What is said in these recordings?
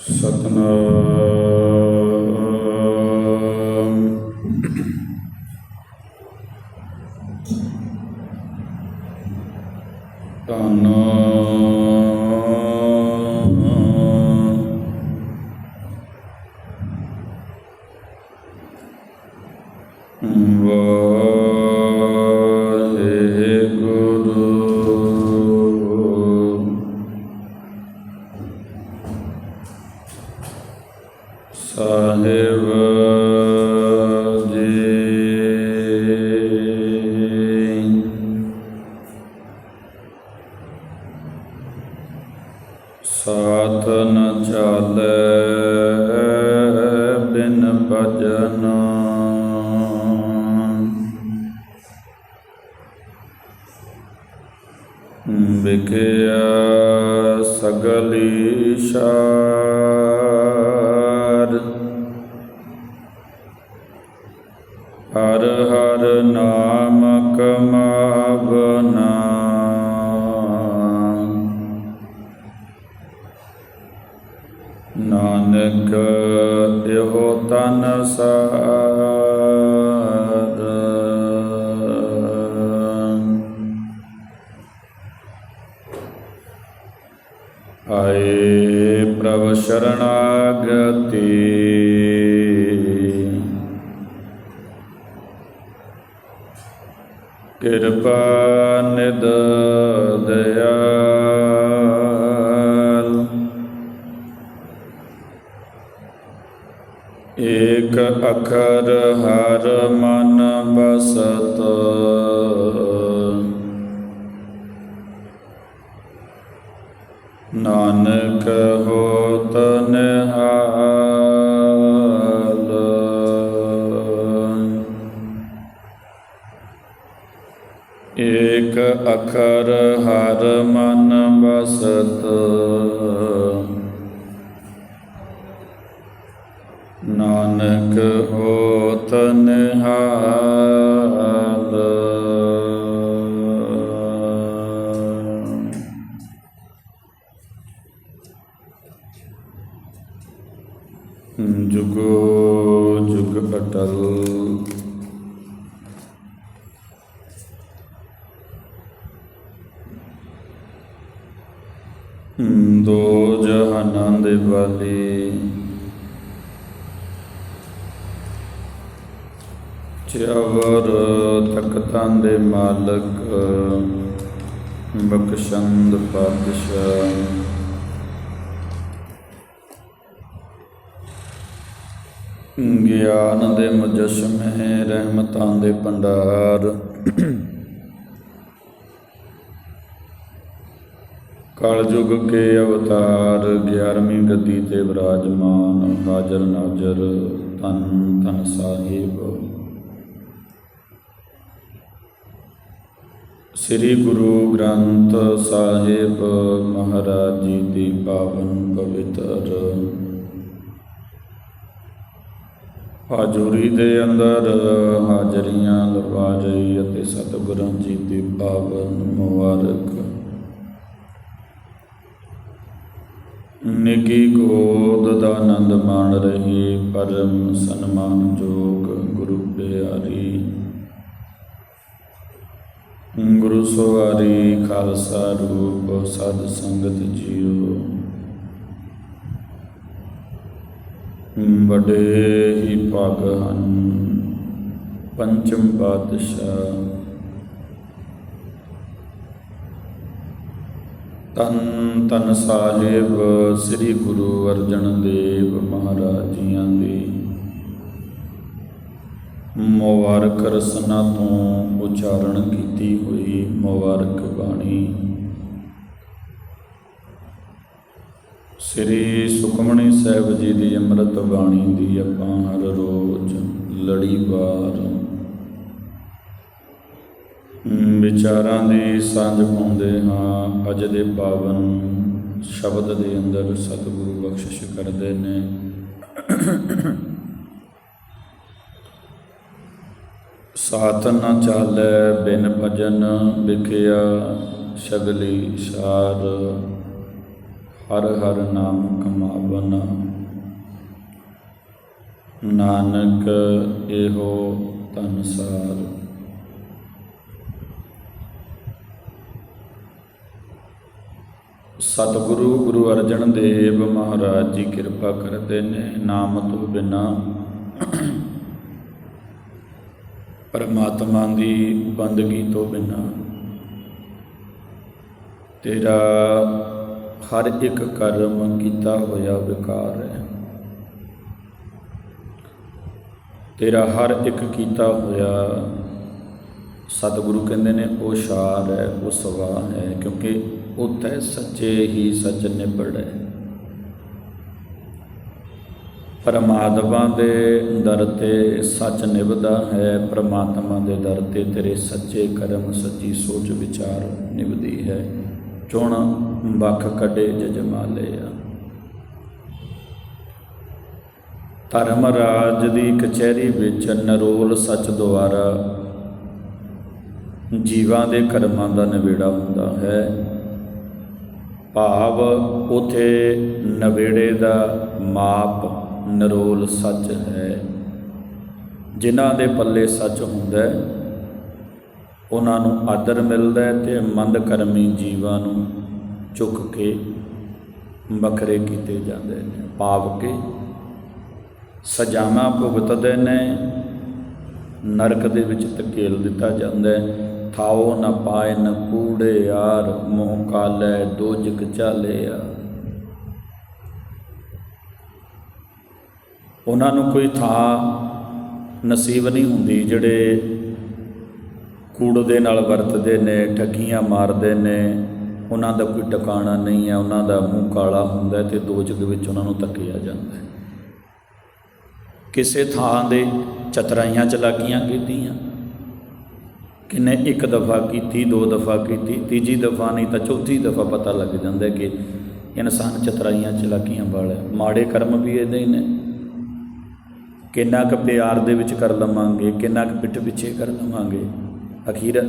ਸਤਨਾਮ। ਸਾਹਿਬ ਹਰ ਹਰ ਨਾਮ ਕਮਾਵ। ਕਿਰਪਾ ਨਿਦ ਦਇਆਲ। ਏਕ ਅਖਰ ਹਰ ਮਨ ਬਸਤ ਹਰ ਮਨ ਬਸਤ ਦੋ ਜਹਾਨਾਂ ਦੇ ਵਾਲੀ। ਚਵਰ ਤਖਤਾਂ ਦੇ ਮਾਲਕ, ਬਖਸ਼ੰਦ ਪਾਤਸ਼ਾਹ। ਗਿਆਨ ਦੇ ਮੁਜਸਮੇ, ਰਹਿਮਤਾਂ ਦੇ ਭੰਡਾਰ। ਕਲਯੁਗ ਕੇ ਅਵਤਾਰ 11ਵੀਂ ਗੱਦੀ ਤੇ ਵਿਰਾਜਮਾਨ ਹਾਜ਼ਰ ਨਾਜ਼ਰ ਤਨ ਤਨ ਸਾਹਿਬ। ਸ੍ਰੀ ਗੁਰੂ ਗ੍ਰੰਥ ਸਾਹਿਬ ਮਹਾਰਾਜ ਜੀ ਦੀ ਪਾਵਨ ਪਵਿੱਤਰ ਹਾਜ਼ਰੀ ਦੇ ਅੰਦਰ ਹਾਜ਼ਰੀਆਂ ਲਵਾ ਰਹੀ ਅਤੇ ਸਤਿਗੁਰਾਂ ਜੀ ਦੀ ਪਾਵਨ ਮੁਬਾਰਕ। ਨਿੱਕੀ ਗੋਦ ਦਾ ਆਨੰਦ ਮਾਣ ਰਹੀ, ਪਰਮ ਸਨਮਾਨਯੋਗ ਗੁਰੂ ਪਿਆਰੀ। ਗੁਰੂ ਸਵਾਰੀ ਖਾਲਸਾ ਰੂਪ ਸਾਧ ਸੰਗਤ ਜੀਓ। ਵੱਡੇ ਹੀ ਭਾਗ ਹਨ, ਪੰਚਮ ਪਾਤਸ਼ਾਹ। ਤਨ ਤਨ ਸਾਹਿਬ ਸ੍ਰੀ ਗੁਰੂ ਅਰਜਨ ਦੇਵ ਮਹਾਰਾਜ ਜੀਆਂ ਦੀ। ਮੁਬਾਰਕ ਰਸਨਾ ਤੋਂ ਉਚਾਰਨ ਕੀਤੀ ਹੋਈ ਮੁਬਾਰਕ ਬਾਣੀ। ਸ੍ਰੀ ਸੁਖਮਣੀ ਸਾਹਿਬ ਜੀ ਦੀ ਅੰਮ੍ਰਿਤ ਬਾਣੀ ਦੀ ਆਪਾਂ ਹਰ ਰੋਜ਼ ਲੜੀਵਾਰ ਅਮ, ਵਿਚਾਰਾਂ ਦੀ ਸਾਂਝ ਪਾਉਂਦੇ ਹਾਂ। ਅੱਜ ਦੇ ਪਾਵਨ ਸ਼ਬਦ ਦੇ ਅੰਦਰ ਸਤਿਗੁਰੂ ਬਖਸ਼ਿਸ਼ ਕਰਦੇ ਨੇ। ਸਾਥ ਨਾ ਚਾਲੈ ਬਿਨ ਭਜਨ ਵਿਖਿਆ, ਸ਼ਗਲੀ ਸਾਰ ਹਰ ਹਰ ਨਾਮ ਕਮਾਵਨ। ਨਾਨਕ ਇਹੋ ਤਨਸਾਰ ਸਤਿਗੁਰੂ ਗੁਰੂ ਅਰਜਨ ਦੇਵ ਮਹਾਰਾਜ ਜੀ ਕਿਰਪਾ ਕਰਦੇ ਨੇ, ਨਾਮ ਤੋਂ ਬਿਨਾ। ਪਰਮਾਤਮਾ ਦੀ ਬੰਦਗੀ ਤੋਂ ਬਿਨਾ। ਤੇਰਾ ਹਰ ਇੱਕ ਕਰਮ ਕੀਤਾ ਹੋਇਆ ਵਿਕਾਰ ਹੈ। ਤੇਰਾ ਹਰ ਇੱਕ ਕੀਤਾ ਹੋਇਆ ਸਤਿਗੁਰੂ ਕਹਿੰਦੇ ਨੇ, ਉਹ ਸ਼ਾਰ ਹੈ, ਉਹ ਸਵਾ ਹੈ, ਕਿਉਂਕਿ ਉਤੈ ਸੱਚੇ ਹੀ ਸੱਚ ਨਿਬੜੈ ਪਰਮਾਤਮਾ ਦੇ ਦਰ ਤੇ ਸੱਚ ਨਿਭਦਾ ਹੈ, ਪਰਮਾਤਮਾ ਦੇ ਦਰ ਤੇ ਤੇਰੇ ਸੱਚੇ ਕਰਮ, ਸੱਚੀ ਸੋਚ ਵਿਚਾਰ ਨਿਭਦੀ ਹੈ। ਚੁਣ ਬਖ ਕੱਢੇ ਜਜਮਾਲੇ ਆ। ਧਰਮ ਰਾਜ ਦੀ ਕਚਹਿਰੀ ਵਿੱਚ ਨਰੋਲ ਸੱਚ ਦੁਆਰਾ ਜੀਵਾਂ ਦੇ ਕਰਮਾਂ ਦਾ ਨਿਬੇੜਾ ਹੁੰਦਾ ਹੈ। ਭਾਵ ਉਥੇ ਨਵੇੜੇ ਦਾ ਮਾਪ ਨਰੋਲ ਸੱਚ ਹੈ। ਜਿਨ੍ਹਾਂ ਦੇ ਪੱਲੇ ਸੱਚ ਹੁੰਦਾ ਹੈ, ਉਹਨਾਂ ਨੂੰ ਆਦਰ ਮਿਲਦਾ ਹੈ ਤੇ ਮੰਦ ਕਰਮੀ ਜੀਵਾਂ ਨੂੰ ਚੁੱਕ ਕੇ ਵੱਖਰੇ ਕੀਤੇ ਜਾਂਦੇ ਨੇ। ਪਾਪ ਕੇ ਸਜ਼ਾਵਾਂ ਭੁਗਤਦੇ ਨੇ, ਨਰਕ ਦੇ ਵਿੱਚ ਧਕੇਲ ਦਿੱਤਾ ਜਾਂਦਾ ਹੈ। ਥਾਓ ਨ ਪਾਏ ਨ ਕੂੜੇ ਯਾਰ ਮੋਹ ਕਾਲੇ ਦੋਜਕ ਚਾਲੇ ਆ ਉਹਨਾਂ ਨੂੰ ਕੋਈ ਥਾਂ ਨਸੀਬ ਨਹੀਂ ਹੁੰਦੀ ਜਿਹੜੇ ਕੂੜ ਦੇ ਨਾਲ ਵਰਤਦੇ ਨੇ, ਠੱਗੀਆਂ ਮਾਰਦੇ ਨੇ। ਉਹਨਾਂ ਦਾ ਕੋਈ ਟਿਕਾਣਾ ਨਹੀਂ ਹੈ, ਉਹਨਾਂ ਦਾ ਮੂੰਹ ਕਾਲਾ ਹੁੰਦਾ ਹੈ ਤੇ ਦੋਜਕ ਵਿੱਚ ਉਹਨਾਂ ਨੂੰ ਧੱਕਿਆ ਜਾਂਦਾ ਹੈ। ਕਿਸੇ ਥਾਂ ਦੇ ਚਤਰਾਈਆਂ ਚਲਾਕੀਆਂ ਕੀਤੀਆਂ ਕਿਨੇ ਇੱਕ ਦਫਾ ਕੀਤੀ, ਦੋ ਦਫਾ ਕੀਤੀ, ਤੀਜੀ ਦਫਾ ਨਹੀਂ ਤਾਂ ਚੌਥੀ ਦਫਾ ਪਤਾ ਲੱਗ ਜਾਂਦਾ ਕਿ ਇਨਸਾਨ ਚਤਰਾਈਆਂ ਚਲਾਕੀਆਂ ਵਾਲਾ ਹੈ। ਮਾੜੇ ਕਰਮ ਵੀ ਇਹਦੇ ਹੀ ਨੇ। ਕਿੰਨਾ ਕੁ ਪਿਆਰ ਦੇ ਵਿੱਚ ਕਰ ਲਵਾਂਗੇ, ਕਿੰਨਾ ਕੁ ਪਿੱਠ ਪਿੱਛੇ ਕਰ ਲਵਾਂਗੇ। ਅਖੀਰ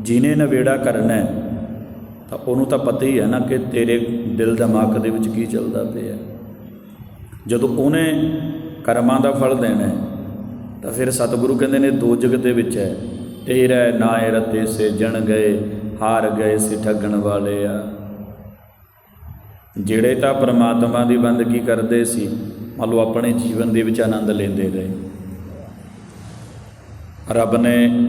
ਜਿਹਨੇ ਨਵੇੜਾ ਕਰਨਾ ਹੈ, ਤਾਂ ਉਹਨੂੰ ਤਾਂ ਪਤਾ ਹੀ ਹੈ ਨਾ ਕਿ ਤੇਰੇ ਦਿਲ ਦਿਮਾਗ ਦੇ ਵਿੱਚ ਕੀ ਚੱਲਦਾ ਪਿਆ ਜਦੋਂ ਉਹਨੇ ਕਰਮਾਂ ਦਾ ਫਲ ਦੇਣਾ ਤਾਂ ਫਿਰ ਸਤਿਗੁਰੂ ਕਹਿੰਦੇ ਨੇ, ਦੋ ਜਗਤ ਦੇ ਵਿੱਚ ਹੈ। ਤੇਰਾ ਨਾਏ ਰਤੇ ਸੇ ਜਣ ਗਏ, ਹਾਰ ਗਏ ਸੇ ਠੱਗਣ ਵਾਲੇ ਆ। ਜਿਹੜੇ ਤਾਂ ਪ੍ਰਮਾਤਮਾ ਦੀ ਬੰਦਗੀ ਕਰਦੇ ਸੀ ਮੰਨ ਲਓ ਆਪਣੇ ਜੀਵਨ ਦੇ ਵਿੱਚ ਆਨੰਦ ਲੈਂਦੇ ਰਹੇ। ਰੱਬ ਨੇ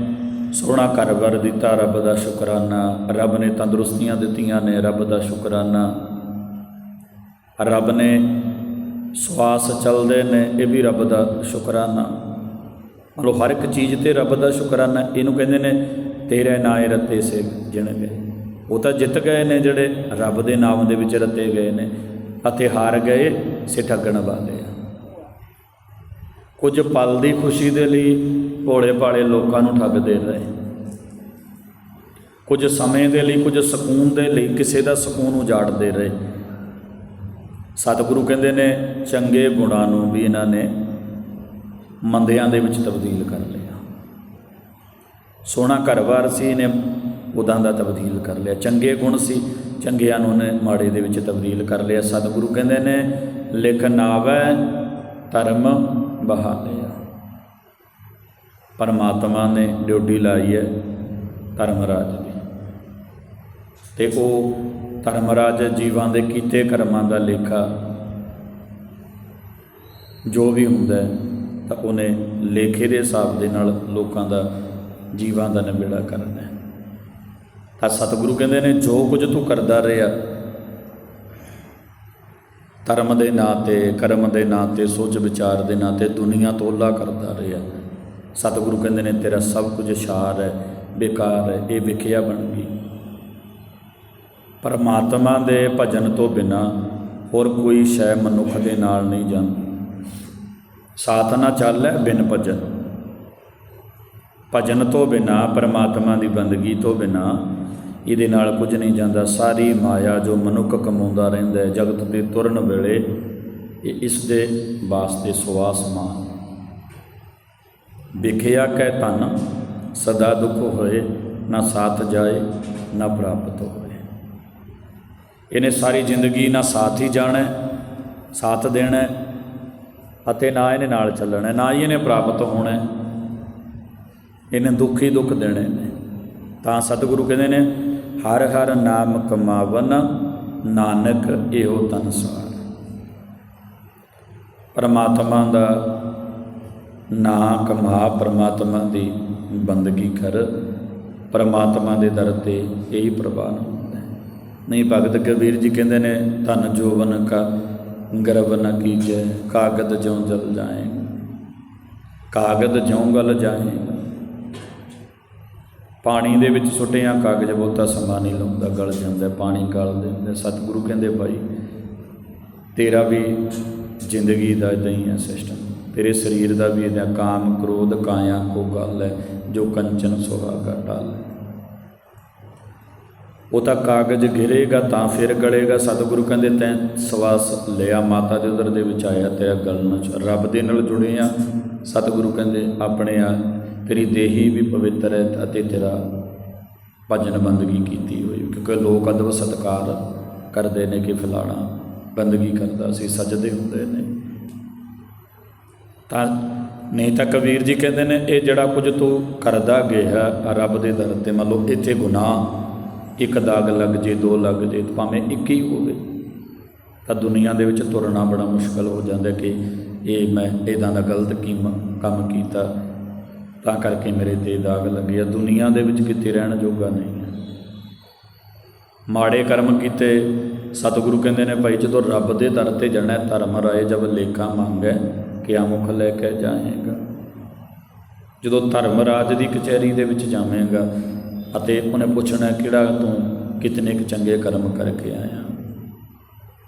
ਸੋਹਣਾ ਘਰ-ਬਾਰ ਦਿੱਤਾ, ਰੱਬ ਦਾ ਸ਼ੁਕਰਾਨਾ। ਰੱਬ ਨੇ ਤੰਦਰੁਸਤੀਆਂ ਦਿੱਤੀਆਂ ਨੇ, ਰੱਬ ਦਾ ਸ਼ੁਕਰਾਨਾ। ਰੱਬ ਨੇ ਸਵਾਸ ਚੱਲਦੇ ਨੇ, ਇਹ ਵੀ ਰੱਬ ਦਾ ਸ਼ੁਕਰਾਨਾ। ਮਤਲਬ ਹਰ ਇੱਕ ਚੀਜ਼ ਤੇ ਰੱਬ ਦਾ ਸ਼ੁਕਰਾਨਾ, ਇਹਨੂੰ ਕਹਿੰਦੇ ਨੇ, ਤੇਰੇ ਨਾਏ ਰਤੇ ਸੇ ਜਿਣ ਗਏ। ਉਹ ਤਾਂ ਜਿੱਤ ਗਏ ਨੇ ਜਿਹੜੇ ਰੱਬ ਦੇ ਨਾਮ ਦੇ ਵਿੱਚ ਰਤੇ ਗਏ ਨੇ ਅਤੇ ਹਾਰ ਗਏ ਸੇ ਠੱਗਣ ਵਾਲੇ ਆ। ਕੁਝ ਪਲ ਦੀ ਖੁਸ਼ੀ ਦੇ ਲਈ ਭੋਲੇ ਭਾਲੇ ਲੋਕਾਂ ਨੂੰ ਠੱਗਦੇ ਰਹੇ। ਕੁਝ ਸਮੇਂ ਦੇ ਲਈ, ਕੁਝ ਸਕੂਨ ਦੇ ਲਈ ਕਿਸੇ ਦਾ ਸਕੂਨ ਉਜਾੜਦੇ ਰਹੇ। ਸਤਿਗੁਰੂ ਕਹਿੰਦੇ ਨੇ, ਚੰਗੇ ਗੁਣਾਂ ਨੂੰ ਵੀ ਇਹਨਾਂ ਨੇ ਮੰਦਿਆਂ ਦੇ ਵਿੱਚ ਤਬਦੀਲ ਕਰ ਲਿਆ। ਸੋਹਣਾ ਘਰ-ਬਾਰ ਸੀ ਇਹਨੇ ਉਦਾਂ ਦਾ ਤਬਦੀਲ ਕਰ ਲਿਆ। ਚੰਗੇ ਗੁਣ ਸੀ, ਚੰਗਿਆਂ ਨੂੰ ਨੇ ਮਾੜੇ ਦੇ ਵਿੱਚ ਤਬਦੀਲ ਕਰ ਲਿਆ। ਸਤਿਗੁਰੂ ਕਹਿੰਦੇ ਨੇ, ਲਿਖ ਨਾਵੈ, ਧਰਮ ਬਹਾਲਿਆ। ਪਰਮਾਤਮਾ ਨੇ ਡਿਊਟੀ ਲਾਈ ਹੈ ਧਰਮ ਰਾਜ ਦੀ। ਤੇ ਉਹ ਧਰਮ ਰਾਜ ਜੀਵਾਂ ਦੇ ਕੀਤੇ ਕਰਮਾਂ ਦਾ ਲੇਖਾ ਜੋ ਵੀ ਹੁੰਦਾ ਹੈ ਤਾਂ ਉਹਨੇ ਲੇਖੇ ਦੇ ਹਿਸਾਬ ਦੇ ਨਾਲ ਲੋਕਾਂ ਦਾ ਜੀਵਾਂ ਦਾ ਨਿਬੇੜਾ ਕਰਨਾ ਹੈ। ਤਾਂ ਸਤਿਗੁਰੂ ਕਹਿੰਦੇ ਨੇ, ਜੋ ਕੁਝ ਤੂੰ ਕਰਦਾ ਰਿਹਾ, ਧਰਮ ਦੇ ਨਾਂ ਤੇ, ਕਰਮ ਦੇ ਨਾਂ ਤੇ, ਸੋਚ ਵਿਚਾਰ ਦੇ ਨਾਂ ਤੇ, ਦੁਨੀਆ ਤੋਲਾ ਕਰਦਾ ਰਿਹਾ। ਸਤਿਗੁਰੂ ਕਹਿੰਦੇ ਨੇ, ਤੇਰਾ ਸਭ ਕੁਝ ਇਸ਼ਾਰ ਹੈ, ਬੇਕਾਰ ਹੈ, ਇਹ ਵਿਖਿਆ ਬਣ ਗਈ। ਪਰਮਾਤਮਾ ਦੇ ਭਜਨ ਤੋਂ ਬਿਨਾ ਹੋਰ ਕੋਈ ਸ਼ੈ ਮਨੁੱਖ ਦੇ ਨਾਲ ਨਹੀਂ ਜਾਂਦੀ। ਸਾਥ ਨਾ ਚੱਲੈ ਬਿਨ ਭਜਨ। ਭਜਨ ਤੋਂ ਬਿਨਾ, ਪਰਮਾਤਮਾ ਦੀ ਬੰਦਗੀ ਤੋਂ ਬਿਨਾ ਇਹਦੇ ਨਾਲ ਕੁਝ ਨਹੀਂ ਜਾਂਦਾ। ਸਾਰੀ ਮਾਇਆ ਜੋ ਮਨੁੱਖ ਕਮਾਉਂਦਾ ਰਹਿੰਦਾ ਹੈ, ਜਗਤ ਦੇ ਤੁਰਨ ਵੇਲੇ ਇਹ ਇਸ ਦੇ ਵਾਸਤੇ ਸੁਆਸ ਮਾਨ। ਵਿਖਿਆ ਕਹਿ ਤਨ ਸਦਾ ਦੁੱਖ ਹੋਏ, ਨਾ ਸਾਥ ਜਾਏ, ਨਾ ਪ੍ਰਾਪਤ ਹੋਏ। ਇਹਨੇ ਸਾਰੀ ਜ਼ਿੰਦਗੀ ਨਾ ਸਾਥ ਹੀ ਜਾਣਾ ਸਾਥ ਦੇਣਾ ਅਤੇ ਨਾ ਇਹਨੇ ਨਾਲ ਚੱਲਣਾ, ਨਾ ਹੀ ਇਹਨੇ ਪ੍ਰਾਪਤ ਹੋਣਾ। ਇਹਨੇ ਦੁੱਖ ਹੀ ਦੁੱਖ ਦੇਣੇ ਨੇ। ਤਾਂ ਸਤਿਗੁਰੂ ਕਹਿੰਦੇ ਨੇ, ਹਰ ਹਰ ਨਾਮ ਕਮਾਵਨ, ਨਾਨਕ ਇਹੋ ਤਨਸਾਰ ਪਰਮਾਤਮਾ ਦਾ ਨਾਂ ਕਮਾ ਪਰਮਾਤਮਾ ਦੀ ਬੰਦਗੀ ਕਰ। ਪਰਮਾਤਮਾ ਦੇ ਦਰ ਤੇ ਇਹੀ ਪ੍ਰਵਾਨ ਹੁੰਦਾ ਨਹੀਂ, ਭਗਤ ਕਬੀਰ ਜੀ ਕਹਿੰਦੇ ਨੇ, ਧਨ ਜੋਵਨ ਕਾ ਗਰਵ ਨ ਕੀਜੈ, ਕਾਗਦ ਜਿਉ ਜਲ ਜਾਏ। ਕਾਗਦ ਜਿਉ ਗਲ ਜਾਏ। ਪਾਣੀ ਦੇ ਵਿੱਚ ਸੁੱਟਿਆ ਕਾਗਜ਼ ਬਹੁਤਾ ਸਮਾਂ ਨਹੀਂ ਲਾਉਂਦਾ, ਗਲ ਜਾਂਦਾ, ਪਾਣੀ ਗਲ ਦਿੰਦੇ। ਸਤਿਗੁਰੂ ਕਹਿੰਦੇ, ਭਾਈ, ਤੇਰਾ ਵੀ ਜ਼ਿੰਦਗੀ ਦਾ ਇਦਾਂ ਹੀ ਹੈ ਸਿਸਟਮ। ਤੇਰੇ ਸਰੀਰ ਦਾ ਵੀ ਇਹਦਾ ਕਾਮ, ਕ੍ਰੋਧ, ਕਾਇਆ ਕੋ ਗੱਲ ਹੈ, ਜੋ ਕੰਚਨ ਸੁਹਾਗਾ ਟਾਲ ਹੈ। ਉਹ ਤਾਂ ਕਾਗਜ਼ ਘਿਰੇਗਾ, ਤਾਂ ਫਿਰ ਗਲੇਗਾ। ਸਤਿਗੁਰੂ ਕਹਿੰਦੇ, ਤੈਂ ਸਵਾਸ ਲਿਆ, ਮਾਤਾ ਦੇ ਉਦਰ ਦੇ ਵਿੱਚ ਆਇਆ, ਤੇਰਾ ਗਲ ਨਾ ਰੱਬ ਦੇ ਨਾਲ ਜੁੜੇ ਆ। ਸਤਿਗੁਰੂ ਕਹਿੰਦੇ, ਆਪਣੇ ਆ ਤੇਰੀ ਦੇਹੀ ਵੀ ਪਵਿੱਤਰ ਹੈ ਅਤੇ ਤੇਰਾ ਭਜਨ ਬੰਦਗੀ ਕੀਤੀ ਹੋਈ ਕਿਉਂਕਿ ਲੋਕ ਅਦਬ ਸਤਕਾਰ ਕਰਦੇ ਨੇ ਕਿ ਫਲਾਣਾ ਬੰਦਗੀ ਕਰਦਾ ਸੀ, ਸਜਦੇ ਹੁੰਦੇ ਨੇ। ਤਾਂ ਨਹੀਂ ਤਾਂ ਕਬੀਰ ਜੀ ਕਹਿੰਦੇ ਨੇ, ਇਹ ਜਿਹੜਾ ਕੁਝ ਤੂੰ ਕਰਦਾ ਗਿਆ, ਰੱਬ ਦੇ ਦਰ ਤੇ ਮੰਨ ਲਓ, ਇੱਥੇ ਗੁਨਾਹ ਇੱਕ ਦਾਗ ਲੱਗ ਜੇ, ਦੋ ਲੱਗ ਜੇ ਭਾਵੇਂ ਇੱਕ ਹੀ ਹੋਵੇ। ਤਾਂ ਦੁਨੀਆ ਦੇ ਵਿੱਚ ਤੁਰਨਾ ਬੜਾ ਮੁਸ਼ਕਲ ਹੋ ਜਾਂਦਾ ਕਿ ਇਹ ਮੈਂ ਇਦਾਂ ਦਾ ਗਲਤ ਕੀਮ, ਕੰਮ ਕੀਤਾ, ਤਾਂ ਕਰਕੇ ਮੇਰੇ ਤੇ ਦਾਗ ਲੱਗੇ। ਆ ਦੁਨੀਆ ਦੇ ਵਿੱਚ ਕਿਤੇ ਰਹਿਣ ਜੋਗਾ ਨਹੀਂ ਹੈ। ਮਾੜੇ ਕਰਮ ਕੀਤੇ, ਸਤਿਗੁਰੂ ਕਹਿੰਦੇ ਨੇ, ਭਾਈ ਜਦੋਂ ਰੱਬ ਦੇ ਦਰ ਤੇ ਜਾਣਾ, ਧਰਮ ਰਾਏ ਜਬ ਲੇਖਾ ਮੰਗੈ, ਕਿਆ ਮੁਖ ਲੈ ਕੇ ਜਾਏਗਾ? ਜਦੋਂ ਧਰਮ ਰਾਜ ਦੀ ਕਚਹਿਰੀ ਦੇ ਵਿੱਚ ਜਾਵੇਂਗਾ ਅਤੇ ਉਹਨੇ ਪੁੱਛਣਾ, ਕਿਹੜਾ ਤੂੰ ਕਿਤਨੇ ਕੁ ਚੰਗੇ ਕਰਮ ਕਰਕੇ ਆਇਆ?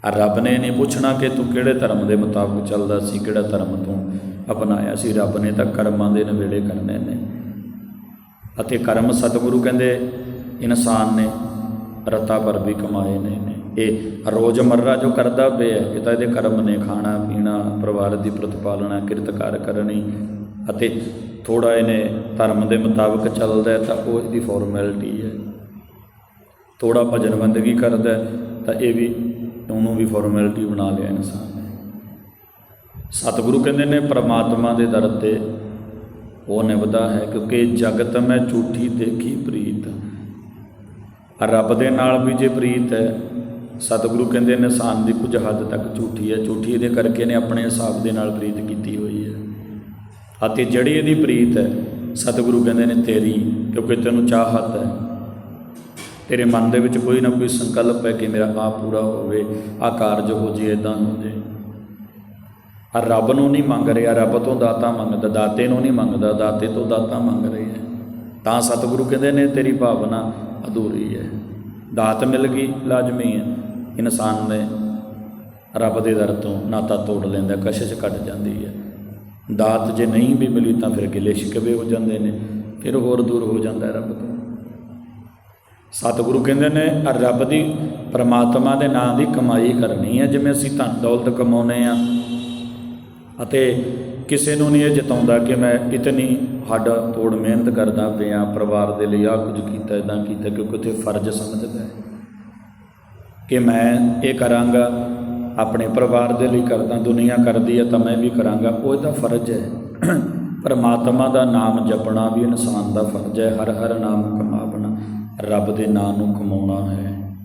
ਆ ਰੱਬ ਨੇ ਨਹੀਂ ਪੁੱਛਣਾ ਕਿ ਤੂੰ ਕਿਹੜੇ ਧਰਮ ਦੇ ਮੁਤਾਬਕ ਚੱਲਦਾ ਸੀ, ਕਿਹੜਾ ਧਰਮ ਤੂੰ ਅਪਣਾਇਆ ਸੀ। ਰੱਬ ਨੇ ਤਾਂ ਕਰਮਾਂ ਦੇ ਨਵੇੜੇ ਕਰਨੇ ਨੇ। ਅਤੇ ਕਰਮ ਸਤਿਗੁਰੂ ਕਹਿੰਦੇ, ਇਨਸਾਨ ਨੇ ਰਤਾ ਪਰ ਵੀ ਕਮਾਏ ਨੇ ਨੇ। ਇਹ ਰੋਜ਼ਮਰਰਾ ਜੋ ਕਰਦਾ ਪਿਆ ਇਹ ਤਾਂ ਇਹਦੇ ਕਰਮ ਨੇ ਖਾਣਾ, ਪੀਣਾ, ਪਰਿਵਾਰ ਦੀ ਪ੍ਰਤਪਾਲਣਾ, ਕਿਰਤਕਾਰ ਕਰਨੀ ਅਤੇ ਥੋੜਾ ਇਹਨੇ ਧਰਮ ਦੇ ਮੁਤਾਬਕ ਚੱਲਦਾ ਤਾਂ ਉਹ ਇਹਦੀ ਫਾਰਮੈਲਿਟੀ ਹੈ। ਥੋੜਾ ਭਜਨ ਬੰਦਗੀ ਕਰਦਾ ਤਾਂ ਇਹ ਵੀ ਉਹਨੂੰ ਵੀ ਫਾਰਮੈਲਿਟੀ ਬਣਾ ਲਿਆ ਇਨਸਾਨ ਨੇ। ਸਤਿਗੁਰੂ ਕਹਿੰਦੇ ਨੇ, ਪ੍ਰਮਾਤਮਾ ਦੇ ਦਰ ਤੇ ਉਹ ਨਿਭਦਾ ਹੈ ਕਿਉਂਕਿ ਜਗਤ ਮੈਂ ਝੂਠੀ ਦੇਖੀ ਪ੍ਰੀਤ। ਰੱਬ ਦੇ ਨਾਲ ਵੀ ਜੇ ਪ੍ਰੀਤ ਹੈ, ਸਤਿਗੁਰੂ ਕਹਿੰਦੇ ਇਨਸਾਨ ਦੀ ਕੁਝ ਹੱਦ ਤੱਕ ਝੂਠੀ ਹੈ। ਝੂਠੀ ਇਹਦੇ ਕਰਕੇ ਨੇ ਆਪਣੇ ਹਿਸਾਬ ਦੇ ਨਾਲ ਪ੍ਰੀਤ ਕੀਤੀ ਹੋਈ ਹੈ। ਅਤੇ ਜਿਹੜੀ ਇਹਦੀ ਪ੍ਰੀਤ ਹੈ। ਸਤਿਗੁਰੂ ਕਹਿੰਦੇ ਨੇ, ਤੇਰੀ, ਕਿਉਂਕਿ ਤੈਨੂੰ ਚਾਹਤ ਹੈ। ਤੇਰੇ ਮਨ ਦੇ ਵਿੱਚ ਕੋਈ ਨਾ ਕੋਈ ਸੰਕਲਪ ਹੈ ਕਿ ਮੇਰਾ ਆ ਪੂਰਾ ਹੋਵੇ ਆ ਕਾਰਜ ਹੋ ਜੇ ਇਦਾਂ ਹੋ ਜੇ। ਆ ਰੱਬ ਨੂੰ ਨਹੀਂ ਮੰਗ ਰਿਹਾ, ਰੱਬ ਤੋਂ ਦਾਤਾ ਮੰਗਦਾ, ਦਾਤੇ ਨੂੰ ਨਹੀਂ ਮੰਗਦਾ, ਦਾਤੇ ਤੋਂ ਦਾਤਾ ਮੰਗ ਰਿਹਾ ਹੈ। ਤਾਂ ਸਤਿਗੁਰੂ ਕਹਿੰਦੇ ਨੇ, ਤੇਰੀ ਭਾਵਨਾ ਅਧੂਰੀ ਹੈ। ਦਾਤ ਮਿਲ ਗਈ, ਲਾਜ਼ਮੀ ਹੈ। ਇਨਸਾਨ ਨੇ ਰੱਬ ਦੇ ਦਰ ਤੋਂ ਨਾਤਾ ਤੋੜ ਲੈਂਦਾ, ਕਸ਼ਿਸ਼ ਕੱਟ ਜਾਂਦੀ ਹੈ। ਦਾਤ ਜੇ ਨਹੀਂ ਵੀ ਮਿਲੀ ਤਾਂ ਫਿਰ ਗਿਲੇ ਸ਼ਿਕਵੇ ਹੋ ਜਾਂਦੇ ਨੇ, ਫਿਰ ਹੋਰ ਦੂਰ ਹੋ ਜਾਂਦਾ ਹੈ ਰੱਬ ਤੋਂ। ਸਤਿਗੁਰੂ ਕਹਿੰਦੇ ਨੇ ਰੱਬ ਦੀ ਪਰਮਾਤਮਾ ਦੇ ਨਾਂ ਦੀ ਕਮਾਈ ਕਰਨੀ ਹੈ, ਜਿਵੇਂ ਅਸੀਂ ਧਨ ਦੌਲਤ ਕਮਾਉਨੇ ਆ ਅਤੇ ਕਿਸੇ ਨੂੰ ਨਹੀਂ ਇਹ ਜਤਾਉਂਦਾ ਕਿ ਮੈਂ ਇਤਨੀ ਹੱਡ ਤੋੜ ਮਿਹਨਤ ਕਰਦਾ ਪਿਆ, ਪਰਿਵਾਰ ਦੇ ਲਈ ਆ ਕੁਝ ਕੀਤਾ ਇਦਾਂ ਕੀਤਾ, ਕਿਉਂਕਿ ਉਥੇ ਫਰਜ਼ ਸਮਝਦਾ ਹੈ ਕਿ ਮੈਂ ਇਹ ਕਰਾਂਗਾ ਆਪਣੇ ਪਰਿਵਾਰ ਦੇ ਲਈ ਕਰਦਾ ਦੁਨੀਆ ਕਰਦੀ ਹੈ ਤਾਂ ਮੈਂ ਵੀ ਕਰਾਂਗਾ। ਉਹ ਇਹਦਾ ਫਰਜ਼ ਹੈ। ਪਰਮਾਤਮਾ ਦਾ ਨਾਮ ਜਪਣਾ ਵੀ ਇਨਸਾਨ ਦਾ ਫਰਜ਼ ਹੈ। ਹਰ ਹਰ ਨਾਮ ਕਮਾਵਣਾ ਰੱਬ ਦੇ ਨਾਮ ਨੂੰ ਕਮਾਉਣਾ ਹੈ।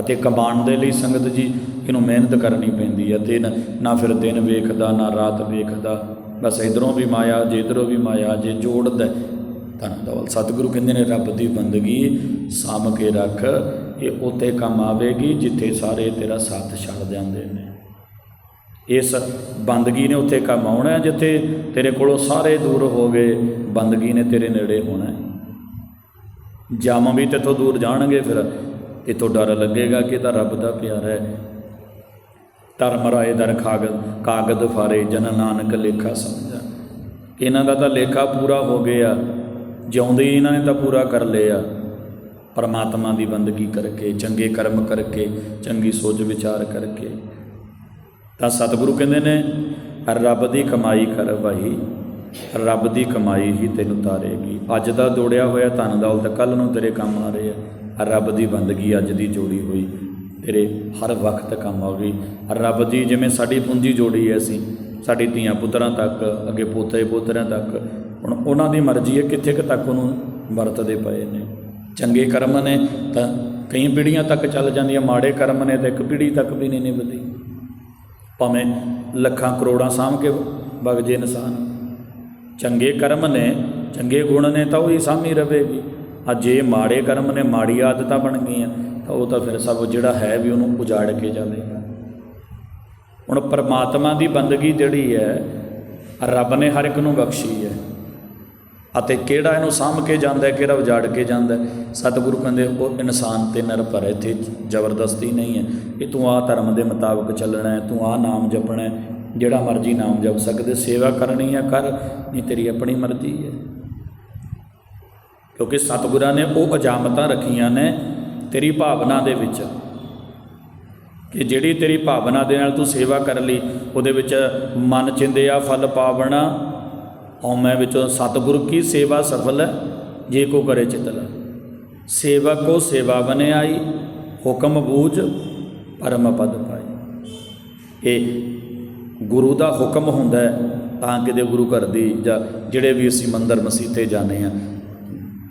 ਅਤੇ ਕਮਾਉਣ ਦੇ ਲਈ ਸੰਗਤ ਜੀ ਇਹਨੂੰ ਮਿਹਨਤ ਕਰਨੀ ਪੈਂਦੀ ਹੈ ਤੇ ਨਾ- ਫਿਰ ਦਿਨ ਵੇਖਦਾ ਨਾ ਰਾਤ ਵੇਖਦਾ। ਬਸ ਇਧਰੋਂ ਵੀ ਮਾਇਆ ਜੇ ਇਧਰੋਂ ਵੀ ਮਾਇਆ ਜੇ ਜੋੜਦਾ ਹੈ, ਧਨ ਸਤਿਗੁਰੂ ਕਹਿੰਦੇ ਨੇ ਰੱਬ ਦੀ ਬੰਦਗੀ ਸਾਂਭ ਕੇ ਰੱਖ। ਇਹ ਉਤੇ ਕੰਮ ਆਵੇਗੀ ਜਿੱਥੇ ਸਾਰੇ ਤੇਰਾ ਸਾਥ ਛੱਡ ਜਾਂਦੇ ਨੇ। ਇਸ ਬੰਦਗੀ ਨੇ ਉੱਥੇ ਕੰਮ ਆਉਣਾ ਜਿੱਥੇ ਤੇਰੇ ਕੋਲੋਂ ਸਾਰੇ ਦੂਰ ਹੋ ਗਏ, ਬੰਦਗੀ ਨੇ ਤੇਰੇ ਨੇੜੇ ਹੋਣਾ ਹੈ। ਵੀ ਤੇਥੋਂ ਦੂਰ ਜਾਣਗੇ ਫਿਰ ਤੇਥੋਂ ਡਰ ਲੱਗੇਗਾ ਕਿ ਤਾਂ ਰੱਬ ਦਾ ਪਿਆਰ ਹੈ। ਧਰਮ ਰਾਏ ਦਰ ਕਾਗਦ ਕਾਗਦ ਫਾਰੇ, ਜਨ ਨਾਨਕ ਲੇਖਾ ਸਮਝਾ। ਇਹਨਾਂ ਦਾ ਤਾਂ ਲੇਖਾ ਪੂਰਾ ਹੋ ਗਿਆ, ਜਿਉਂਦੇ ਹੀ ਇਹਨਾਂ ਨੇ ਤਾਂ ਪੂਰਾ ਕਰ ਲਿਆ। ਪਰਮਾਤਮਾ ਦੀ ਬੰਦਗੀ ਕਰਕੇ, ਚੰਗੇ ਕਰਮ ਕਰਕੇ, ਚੰਗੀ ਸੋਚ ਵਿਚਾਰ ਕਰਕੇ। ਤਾਂ ਸਤਿਗੁਰੂ ਕਹਿੰਦੇ ਨੇ, ਰੱਬ ਦੀ ਕਮਾਈ ਕਰ ਭਾਈ, ਰੱਬ ਦੀ ਕਮਾਈ ਹੀ ਤੈਨੂੰ ਤਾਰੇਗੀ। ਅੱਜ ਦਾ ਜੋੜਿਆ ਹੋਇਆ ਧਨ ਦੌਲਤ ਕੱਲ ਨੂੰ ਤੇਰੇ ਕੰਮ ਆ ਰਹੇ ਰਿਹਾ ਰੱਬ ਦੀ ਬੰਦਗੀ ਅੱਜ ਦੀ ਜੋੜੀ ਹੋਈ, ਤੇਰੇ ਹਰ ਵਕਤ ਕੰਮ ਆਉਗੀ ਰੱਬ ਦੀ ਜਿਵੇਂ ਸਾਡੀ ਪੂੰਜੀ ਜੋੜੀ ਐ ਅਸੀਂ, ਸਾਡੀ ਧੀਆਂ ਪੁੱਤਰਾਂ ਤੱਕ, ਅੱਗੇ ਪੋਤੇ ਪੋਤਰਿਆਂ ਤੱਕ, ਹੁਣ ਉਹਨਾਂ ਦੀ ਮਰਜ਼ੀ ਹੈ ਕਿੱਥੇ ਕੁ ਤੱਕ ਉਹਨੂੰ ਵਰਤਦੇ ਪਏ ਨੇ। ਚੰਗੇ ਕਰਮ ਨੇ ਤਾਂ ਕਈ ਪੀੜ੍ਹੀਆਂ ਤੱਕ ਚੱਲ ਜਾਂਦੀਆਂ, ਮਾੜੇ ਕਰਮ ਨੇ ਤਾਂ ਇੱਕ ਪੀੜ੍ਹੀ ਤੱਕ ਵੀ ਨਹੀਂ ਨਿਭਦੀ। ਭਾਵੇਂ ਲੱਖਾਂ ਕਰੋੜਾਂ ਸਾਂਭ ਕੇ ਵਗ ਜੇ ਇਨਸਾਨ। ਚੰਗੇ ਕਰਮ ਨੇ, ਚੰਗੇ ਗੁਣ ਨੇ ਤਾਂ ਉਹ ਹੀ ਸਾਂਭੀ ਰਹੇਗੀ ਆ ਜੇ ਮਾੜੇ ਕਰਮ ਨੇ, ਮਾੜੀ ਆਦਤਾਂ ਬਣ ਗਈਆਂ, ਤਾਂ ਉਹ ਤਾਂ ਫਿਰ ਸਭ ਜਿਹੜਾ ਹੈ ਵੀ ਉਹਨੂੰ ਉਜਾੜ ਕੇ ਜਾਵੇਗਾ। ਹੁਣ ਪਰਮਾਤਮਾ ਦੀ ਬੰਦਗੀ ਜਿਹੜੀ ਹੈ, ਰੱਬ ਨੇ ਹਰ ਇੱਕ ਨੂੰ ਬਖਸ਼ੀ ਹੈ। ਅਤੇ ਕਿਹੜਾ ਇਹਨੂੰ ਸਾਂਭ ਕੇ ਜਾਂਦਾ ਕਿਹੜਾ ਉਜਾੜ ਕੇ ਜਾਂਦਾ ਸਤਿਗੁਰੂ ਕਹਿੰਦੇ, ਉਹ ਇਨਸਾਨ ਤੇ ਨਿਰਭਰ ਹੈ, ਇੱਥੇ ਜ਼ਬਰਦਸਤੀ ਨਹੀਂ ਹੈ ਇਹ ਤੂੰ ਆਹ ਧਰਮ ਦੇ ਮੁਤਾਬਕ ਚੱਲਣਾ ਹੈ, ਤੂੰ ਆਹ ਨਾਮ ਜਪਣਾ ਹੈ, ਜਿਹੜਾ ਮਰਜ਼ੀ ਨਾਮ ਜਪ ਸਕਦੇ, ਸੇਵਾ ਕਰਨੀ ਹੈ, ਕਰ, ਨਹੀਂ ਤੇਰੀ ਆਪਣੀ ਮਰਜ਼ੀ ਹੈ। ਕਿਉਂਕਿ ਸਤਿਗੁਰਾਂ ਨੇ ਉਹ ਅਜਾਮਤਾਂ ਰੱਖੀਆਂ ਨੇ ਤੇਰੀ ਭਾਵਨਾ ਦੇ ਵਿੱਚ ਕਿ ਜਿਹੜੀ ਤੇਰੀ ਭਾਵਨਾ ਦੇ ਨਾਲ ਤੂੰ ਸੇਵਾ ਕਰ ਲਈ, ਉਹਦੇ ਵਿੱਚ ਮਨ ਚਿੰਦਿਆ ਫਲ ਪਾਵਣਾ ਹਉਮੈ ਵਿੱਚੋਂ ਸਤਿਗੁਰ ਕੀ ਸੇਵਾ ਸਫਲ ਹੈ? ਜੇ ਕੋ ਕਰੇ ਚਿਤਲ। ਸੇਵਕ ਕੋ ਸੇਵਾ ਬਨਿਆਈ ਹੁਕਮ ਬੂਝ ਪਰਮ ਪਦ ਪਾਈ। ਇਹ ਗੁਰੂ ਦਾ ਹੁਕਮ ਹੁੰਦਾ ਹੈ, ਤਾਂ ਕਿਤੇ ਗੁਰੂ ਘਰ ਦੀ ਜਾਂ ਜਿਹੜੇ ਵੀ ਅਸੀਂ ਮੰਦਰ ਮਸੀਤੇ ਜਾਂਦੇ ਆ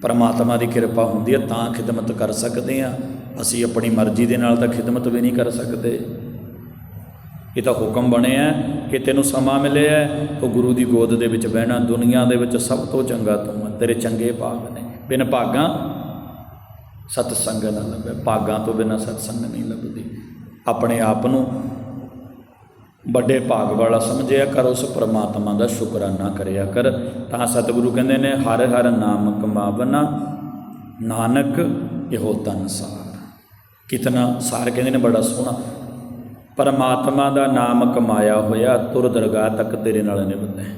ਪਰਮਾਤਮਾ ਦੀ ਕਿਰਪਾ ਹੁੰਦੀ ਹੈ, ਤਾਂ ਖਿਦਮਤ ਕਰ ਸਕਦੇ ਆ ਅਸੀਂ ਆਪਣੀ ਮਰਜ਼ੀ ਦੇ ਨਾਲ ਤਾਂ ਖਿਦਮਤ ਵੀ ਨਹੀਂ ਕਰ ਸਕਦੇ। ਇਹ ਤਾਂ ਹੁਕਮ ਬਣਿਆ ਕਿ ਤੈਨੂੰ ਸਮਾਂ ਮਿਲਿਆ ਹੈ, ਉਹ ਗੁਰੂ ਦੀ ਗੋਦ ਦੇ ਵਿੱਚ ਬਹਿਣਾ ਦੁਨੀਆ ਦੇ ਵਿੱਚ ਸਭ ਤੋਂ ਚੰਗਾ ਤੂੰ ਹੈ ਤੇਰੇ ਚੰਗੇ ਭਾਗ ਨੇ। ਬਿਨ ਭਾਗਾਂ ਸਤ ਸੰਗ ਨਾ ਲੱਭੇ ਭਾਗਾਂ ਤੋਂ ਬਿਨਾ ਸਤ ਸੰਗ ਨਹੀਂ ਲੱਭਦੀ। ਆਪਣੇ ਆਪ ਨੂੰ ਵੱਡੇ ਭਾਗ ਵਾਲਾ ਸਮਝਿਆ ਕਰ ਉਸ ਪਰਮਾਤਮਾ ਦਾ ਸ਼ੁਕਰਾਨਾ ਕਰਿਆ ਕਰ। ਤਾਂ ਸਤਿਗੁਰੂ ਕਹਿੰਦੇ ਨੇ ਹਰ ਹਰ ਨਾਮ ਕਮਾਵਨਾ ਨਾਨਕ ਇਹੋ ਤਨਸਾਰ ਕਿਤਨਾ ਸਾਰ ਕਹਿੰਦੇ ਨੇ ਬੜਾ ਸੋਹਣਾ। ਪਰਮਾਤਮਾ ਦਾ ਨਾਮ ਕਮਾਇਆ ਹੋਇਆ ਤੁਰ ਦਰਗਾਹ ਤੱਕ ਤੇਰੇ ਨਾਲ ਨਿਭਦਾ ਹੈ।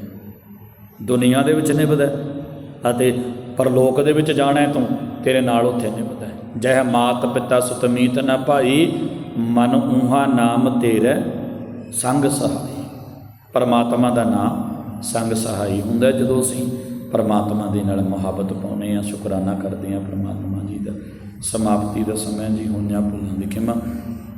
ਦੁਨੀਆ ਦੇ ਵਿੱਚ ਨਿਭਦਾ ਅਤੇ ਪਰਲੋਕ ਦੇ ਵਿੱਚ ਜਾਣਾ ਤੂੰ, ਤੇਰੇ ਨਾਲ ਉੱਥੇ ਨਿਭਦਾ ਹੈ। ਜਹ ਮਾਤ ਪਿਤਾ ਸੁਤਮੀਤ ਨਾ ਭਾਈ, ਮਨ ਊਹਾ ਨਾਮ ਤੇਰੇ ਸੰਗ ਸਹਾਈ। ਪਰਮਾਤਮਾ ਦਾ ਨਾਮ ਸੰਗ ਸਹਾਈ ਹੁੰਦਾ ਜਦੋਂ ਅਸੀਂ ਪਰਮਾਤਮਾ ਦੇ ਨਾਲ ਮੁਹੱਬਤ ਪਾਉਨੇ ਆ ਸ਼ੁਕਰਾਨਾ ਕਰਦੇ ਆ ਪਰਮਾਤਮਾ ਜੀ ਦਾ। ਸਮਾਪਤੀ ਦਾ ਸਮਾਂ ਜੀ, ਹੋਈਆਂ ਭੁੱਲਾਂ ਦੀ ਖਿਮਾ।